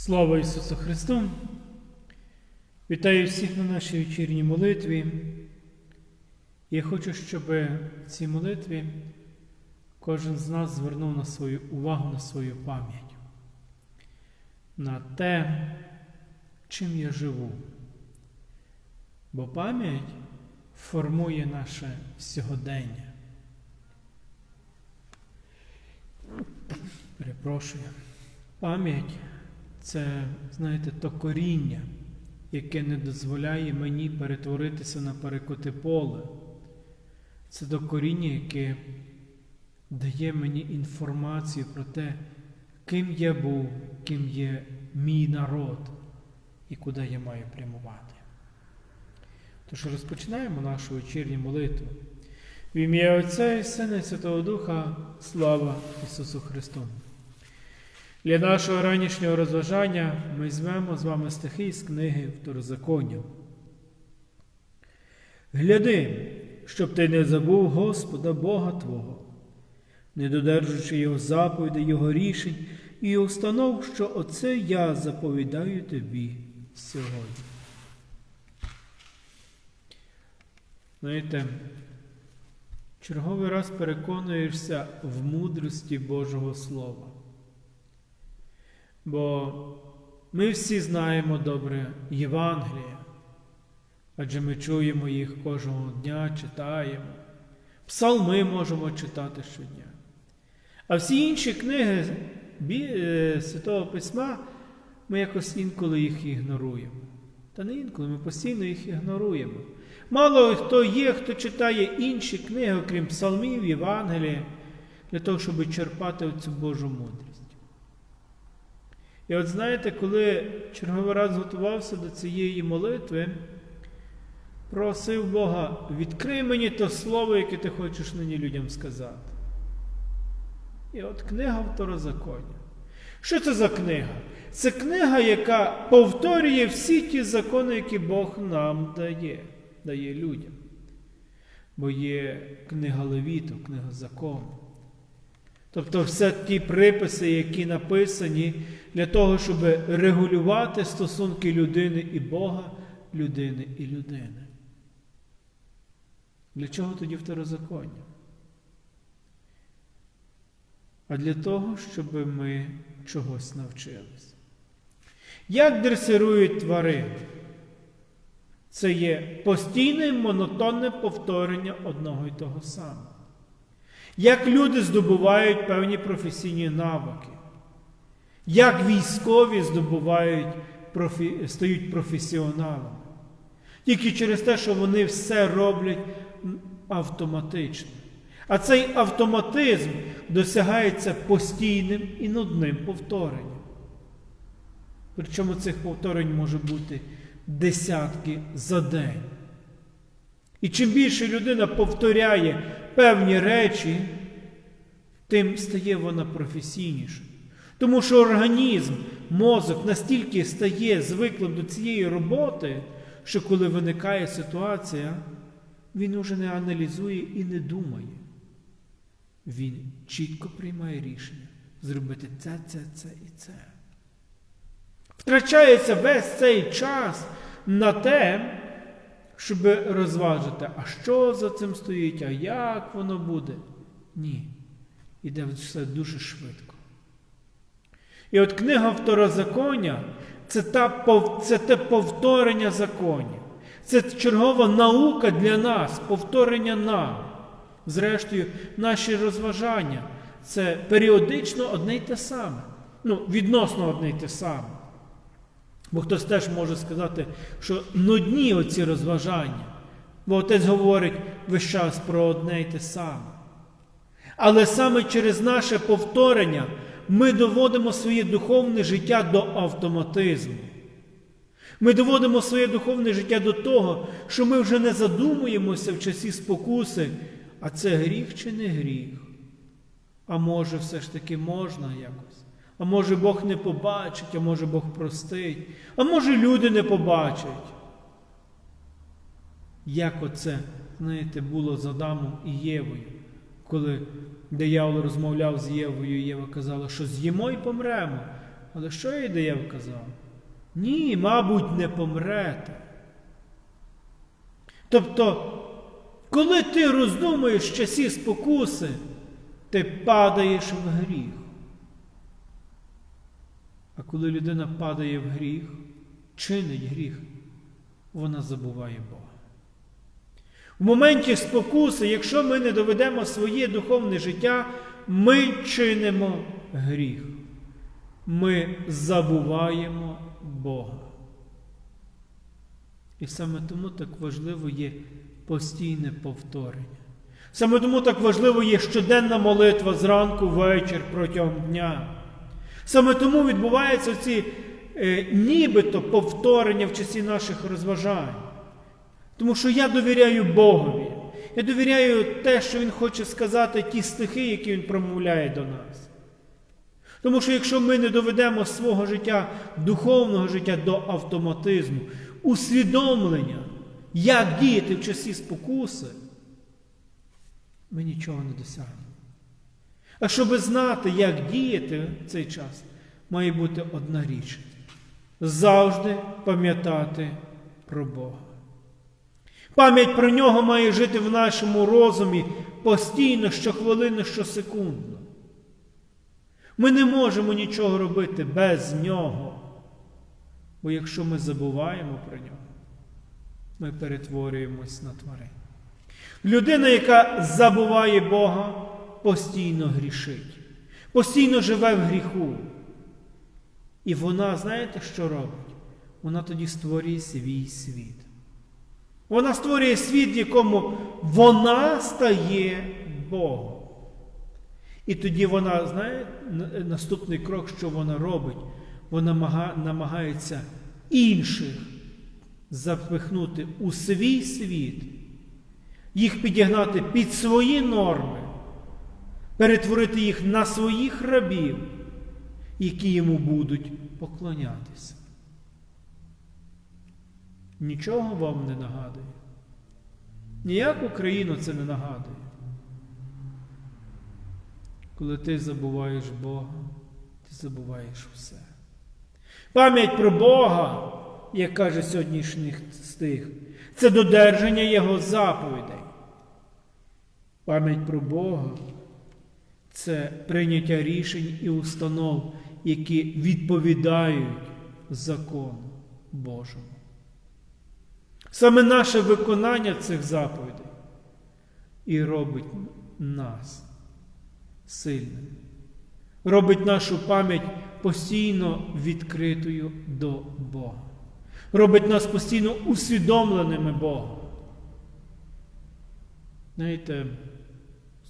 Слава Ісусу Христу! Вітаю всіх на нашій вечірній молитві. Я хочу, щоб в цій молитві кожен з нас звернув на свою увагу на свою пам'ять, на те, чим я живу. Бо пам'ять формує наше сьогодення. Перепрошую. Пам'ять це, знаєте, то коріння, яке не дозволяє мені перетворитися на перекоти поле. Це то коріння, яке дає мені інформацію про те, ким я був, ким є мій народ і куди я маю прямувати. Тож розпочинаємо нашу вечірню молитву. В ім'я Отця і Сина і Святого Духа, слава Ісусу Христу! Для нашого ранішнього розважання ми візьмемо з вами стихи з книги Второзаконня. Гляди, щоб ти не забув Господа Бога Твого, не додержуючи Його заповідей, Його рішень і установ, що оце я заповідаю тобі сьогодні. Знаєте, черговий раз переконуєшся в мудрості Божого Слова. Бо ми всі знаємо добре Євангелія, адже ми чуємо їх кожного дня, читаємо. Псалми можемо читати щодня. А всі інші книги Святого Письма ми якось інколи їх ігноруємо. Та не інколи, ми постійно їх ігноруємо. Мало хто є, хто читає інші книги, окрім псалмів, Євангелія, для того, щоб черпати оцю Божу мудрість. І от знаєте, коли черговий раз готувався до цієї молитви, просив Бога, відкрий мені то слово, яке ти хочеш нині людям сказати. І от книга Второзаконня. Що це за книга? Це книга, яка повторює всі ті закони, які Бог нам дає, дає людям. Бо є книга Левіту, книга закону. Тобто все ті приписи, які написані для того, щоб регулювати стосунки людини і Бога, людини і людини. Для чого тоді второзаконня? А для того, щоб ми чогось навчились. Як дресирують тварин? Це є постійне монотонне повторення одного і того самого. Як люди здобувають певні професійні навики, як військові здобувають, профі... стають професіоналами. Тільки через те, що вони все роблять автоматично. А цей автоматизм досягається постійним і нудним повторенням. Причому цих повторень може бути десятки за день. І чим більше людина повторяє певні речі, тим стає вона професійнішою. Тому що організм, мозок настільки стає звиклим до цієї роботи, що коли виникає ситуація, він уже не аналізує і не думає. Він чітко приймає рішення зробити це, це, це і це. Втрачається весь цей час на те, щоб розважити, а що за цим стоїть, а як воно буде. Ні. Іде все дуже швидко. І от книга Второзаконня це, та, це те повторення законів. Це чергова наука для нас, повторення нам. Зрештою, наші розважання це періодично одне й те саме. Ну, відносно одне й те саме. Бо хтось теж може сказати, що нудні оці розважання. Бо отець говорить весь час про одне й те саме. Але саме через наше повторення ми доводимо своє духовне життя до автоматизму. Ми доводимо своє духовне життя до того, що ми вже не задумуємося в часі спокуси, а це гріх чи не гріх? А може, все ж таки можна якось? А може Бог не побачить, а може Бог простить, а може люди не побачать. Як оце, знаєте, було з Адамом і Євою, коли диявол розмовляв з Євою, і Єва казала, що з'їмо і помремо. Але що Ідея вказав? Ні, мабуть, не помрете. Тобто, коли ти роздумуєш часі спокуси, ти падаєш в гріх. А коли людина падає в гріх, чинить гріх, вона забуває Бога. В моменті спокуси, якщо ми не доведемо своє духовне життя, ми чинимо гріх. Ми забуваємо Бога. І саме тому так важливо є постійне повторення. Саме тому так важливо є щоденна молитва зранку, вечір протягом дня. Саме тому відбуваються ці е, нібито повторення в часі наших розважань. Тому що я довіряю Богові. Я довіряю те, що Він хоче сказати, ті стихи, які Він промовляє до нас. Тому що якщо ми не доведемо свого життя, духовного життя до автоматизму, усвідомлення, як діяти в часі спокуси, ми нічого не досягнемо. А щоб знати, як діяти в цей час, має бути одна річ завжди пам'ятати про Бога. Пам'ять про нього має жити в нашому розумі постійно, щохвилини, щосекундно. Ми не можемо нічого робити без нього. Бо якщо ми забуваємо про нього, ми перетворюємось на тварин. Людина, яка забуває Бога, постійно грішить, постійно живе в гріху. І вона, знаєте, що робить? Вона тоді створює свій світ. Вона створює світ, в якому вона стає Богом. І тоді вона, знає, наступний крок, що вона робить, вона намагається інших запихнути у свій світ, їх підігнати під свої норми, перетворити їх на своїх рабів, які йому будуть поклонятися. Нічого вам не нагадує. Ніяку країну це не нагадує. Коли ти забуваєш Бога, ти забуваєш все. Пам'ять про Бога, як каже сьогоднішній стих, це додержання Його заповідей. Пам'ять про Бога це прийняття рішень і установ, які відповідають закону Божому. Саме наше виконання цих заповідей і робить нас сильним, робить нашу пам'ять постійно відкритою до Бога, робить нас постійно усвідомленими Богом. Знаєте,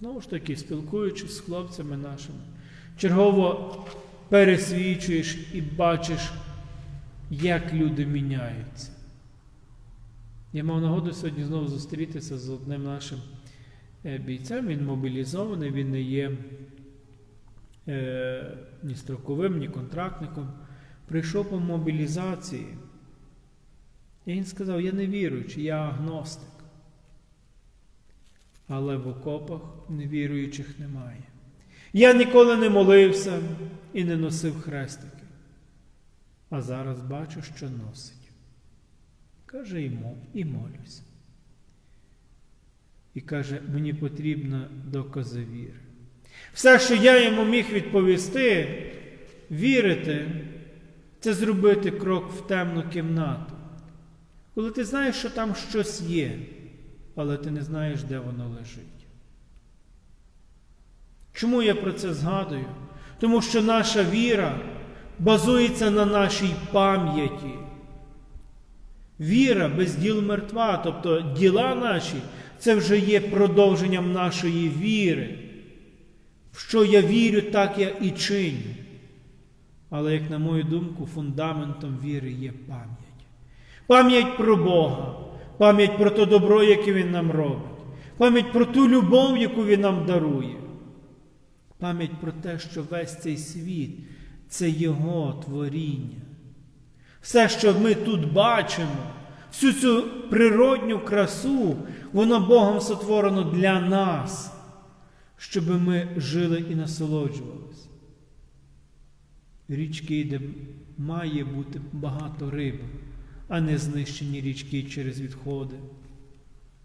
знову ж таки, спілкуючись з хлопцями нашими, чергово пересвідчуєш і бачиш, як люди міняються. Я мав нагоду сьогодні знову зустрітися з одним нашим е, бійцем. Він мобілізований, він не є е, ні строковим, ні контрактником. Прийшов по мобілізації. І він сказав: я не віруючий, я агностик. Але в окопах невіруючих немає. Я ніколи не молився і не носив хрестики. А зараз бачу, що носить. Каже йому і молюсь. І каже, мені потрібна докази віри. Все, що я йому міг відповісти, вірити, це зробити крок в темну кімнату. Коли ти знаєш, що там щось є, але ти не знаєш, де воно лежить. Чому я про це згадую? Тому що наша віра базується на нашій пам'яті. Віра без діл мертва, тобто діла наші, це вже є продовженням нашої віри. В що я вірю, так я і чиню. Але, як на мою думку, фундаментом віри є пам'ять. Пам'ять про Бога, пам'ять про те добро, яке Він нам робить, пам'ять про ту любов, яку Він нам дарує. Пам'ять про те, що весь цей світ це Його творіння. Все, що ми тут бачимо, всю цю природню красу, воно Богом сотворено для нас, щоб ми жили і насолоджувалися. річки, де має бути багато риби, а не знищені річки через відходи.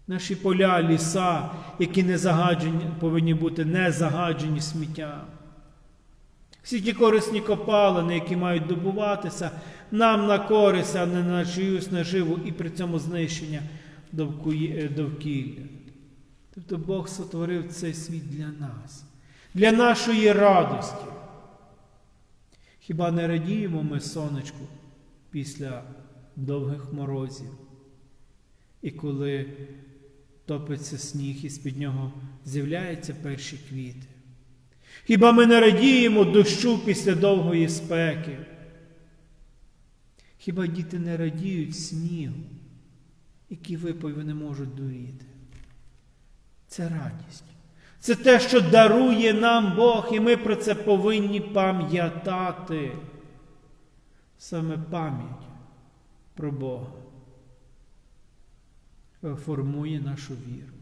Наші поля, ліса, які не загаджені, повинні бути не загаджені сміттям. Всі ті корисні копалини, які мають добуватися, нам на користь, а не на чиюсь наживу і при цьому знищення е, довкілля. Тобто Бог сотворив цей світ для нас, для нашої радості. Хіба не радіємо ми сонечку після довгих морозів? І коли топиться сніг і з-під нього з'являються перші квіти? Хіба ми не радіємо дощу після довгої спеки? Хіба діти не радіють снігу, які випої не можуть дуріти? Це радість. Це те, що дарує нам Бог, і ми про це повинні пам'ятати. Саме пам'ять про Бога формує нашу віру.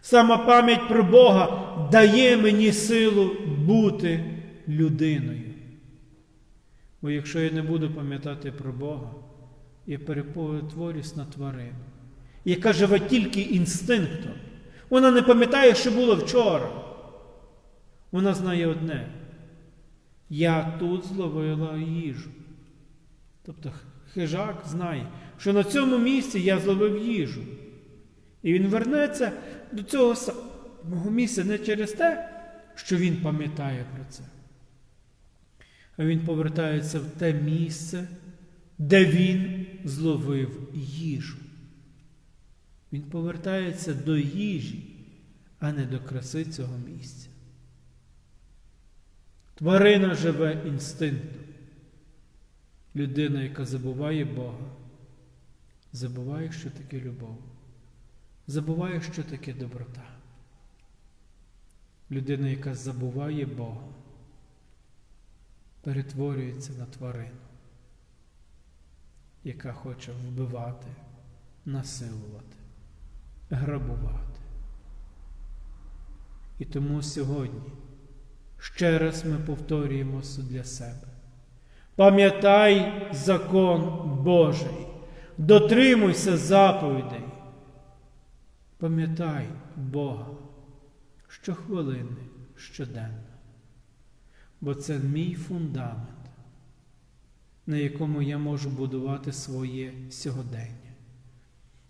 Сама пам'ять про Бога дає мені силу бути людиною. Бо якщо я не буду пам'ятати про Бога, я перетворюсь на тварину, яка живе тільки інстинктом. Вона не пам'ятає, що було вчора. Вона знає одне. Я тут зловила їжу. Тобто хижак знає, що на цьому місці я зловив їжу. І він вернеться до цього самого місця не через те, що він пам'ятає про це. А він повертається в те місце, де він зловив їжу. Він повертається до їжі, а не до краси цього місця. Тварина живе інстинктом. Людина, яка забуває Бога, забуває, що таке любов, забуває, що таке доброта. Людина, яка забуває Бога, перетворюється на тварину, яка хоче вбивати, насилувати, грабувати. І тому сьогодні ще раз ми повторюємо для себе. Пам'ятай закон Божий, дотримуйся заповідей. Пам'ятай Бога щохвилини, щоденно. Бо це мій фундамент, на якому я можу будувати своє сьогодення.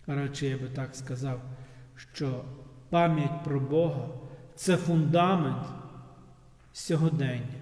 Радше я би так сказав, що пам'ять про Бога це фундамент сьогодення,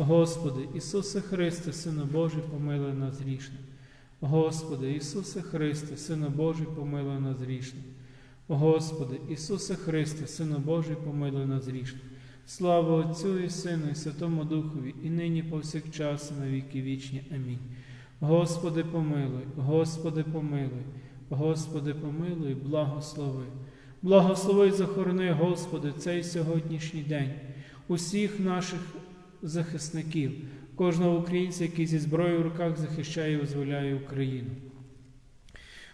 Господи, Ісусе Христе, Сину Божий, помилуй нас грішних. Господи, Ісусе Христе, Сину Божий, помилуй нас грішних. Господи, Ісусе Христе, Сину Божий, помилуй нас грішних. Слава Отцю і Сину, і Святому Духові, і нині повсякчас, і на віки вічні. Амінь. Господи, помилуй, Господи, помилуй, Господи, помилуй, благослови. Благослови і захорони, Господи, цей сьогоднішній день, усіх наших захисників, кожного українця, який зі зброєю в руках захищає і визволяє Україну.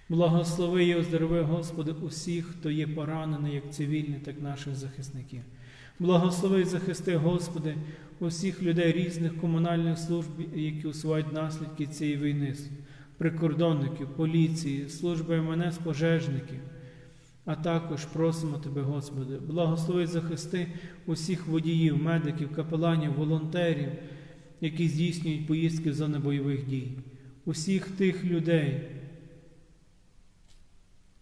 Благослови і оздорови, Господи, усіх, хто є поранений, як цивільний, так і наших захисників. Благослови і захисти, Господи, усіх людей різних комунальних служб, які усувають наслідки цієї війни, прикордонників, поліції, служби МНС, пожежників. А також просимо Тебе, Господи, благослови захисти усіх водіїв, медиків, капеланів, волонтерів, які здійснюють поїздки в зони бойових дій. усіх тих людей.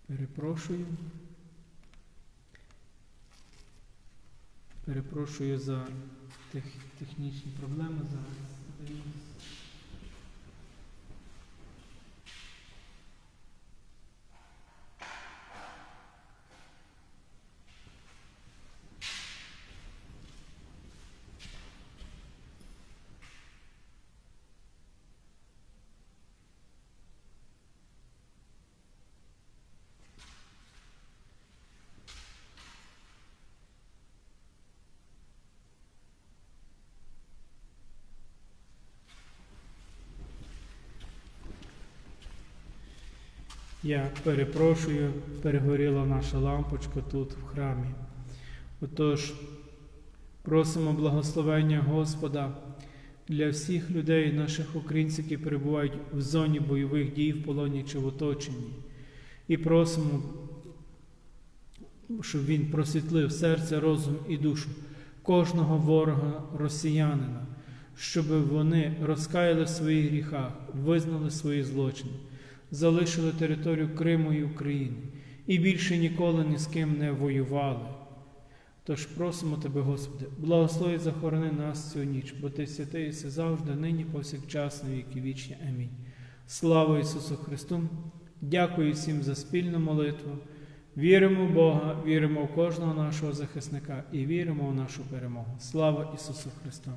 Перепрошую. Перепрошую за тех, технічні проблеми зараз. Я перепрошую, перегоріла наша лампочка тут в храмі. Отож, просимо благословення Господа для всіх людей, наших українців, які перебувають в зоні бойових дій, в полоні чи в оточенні. І просимо, щоб Він просвітлив серце, розум і душу кожного ворога росіянина, щоб вони розкаяли в своїх гріхах, визнали свої злочини залишили територію Криму і України і більше ніколи ні з ким не воювали. Тож просимо Тебе, Господи, благослови захорони нас цю ніч, бо Ти святий завжди, нині, повсякчас, на віки вічні. Амінь. Слава Ісусу Христу! Дякую всім за спільну молитву. Віримо в Бога, віримо в кожного нашого захисника і віримо в нашу перемогу. Слава Ісусу Христу!